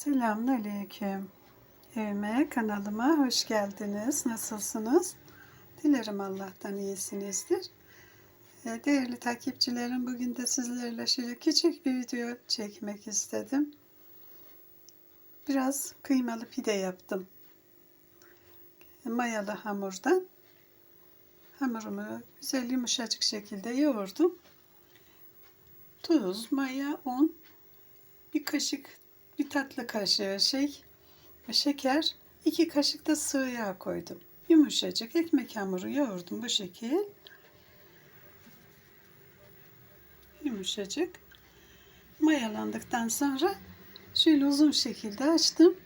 Selamünaleyküm. Evime, kanalıma hoş geldiniz. Nasılsınız? Dilerim Allah'tan iyisinizdir. Ee, Değerli takipçilerim, bugün de sizlerle şöyle küçük bir video çekmek istedim. Biraz kıymalı pide yaptım. Mayalı hamurdan. Hamurumu güzel yumuşacık şekilde yoğurdum. Tuz, maya, un, bir kaşık, bir tatlı kaşığı şey, şeker, iki kaşık da sıvı yağ koydum. Yumuşacık ekmek hamuru yoğurdum bu şekil. Yumuşacık. Mayalandıktan sonra şöyle uzun şekilde açtım.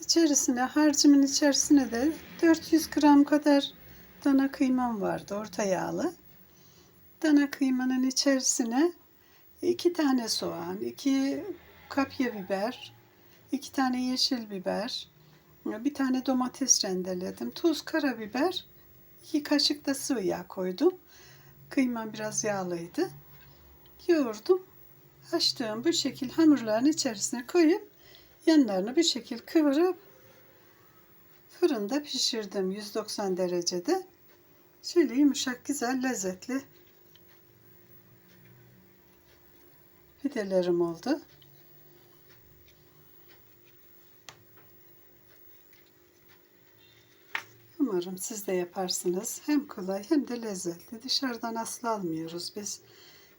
İçerisine harcımın içerisine de 400 gram kadar dana kıymam vardı orta yağlı. Dana kıymanın içerisine iki tane soğan, iki kapya biber, iki tane yeşil biber, bir tane domates rendeledim, tuz, karabiber, iki kaşık da sıvı yağ koydum. Kıymam biraz yağlıydı. Yoğurdum. Açtığım bu şekil hamurların içerisine koyup yanlarını bir şekil kıvırıp fırında pişirdim 190 derecede. Şöyle yumuşak, güzel, lezzetli pidelerim oldu. Umarım siz de yaparsınız. Hem kolay hem de lezzetli. Dışarıdan asla almıyoruz biz.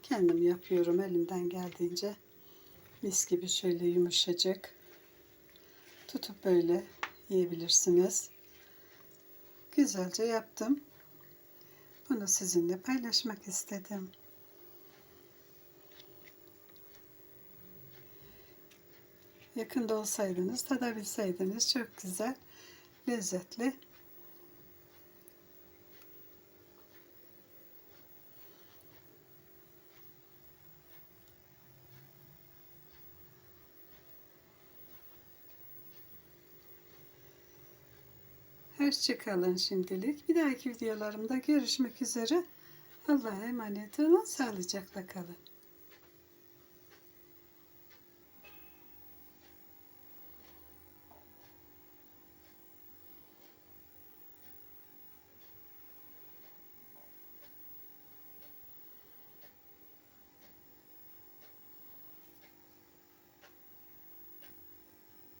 Kendim yapıyorum elimden geldiğince. Mis gibi şöyle yumuşacık. Tutup böyle yiyebilirsiniz. Güzelce yaptım. Bunu sizinle paylaşmak istedim. Yakında olsaydınız, tadabilseydiniz çok güzel, lezzetli. Hoşçakalın şimdilik. Bir dahaki videolarımda görüşmek üzere. Allah'a emanet olun. Sağlıcakla kalın.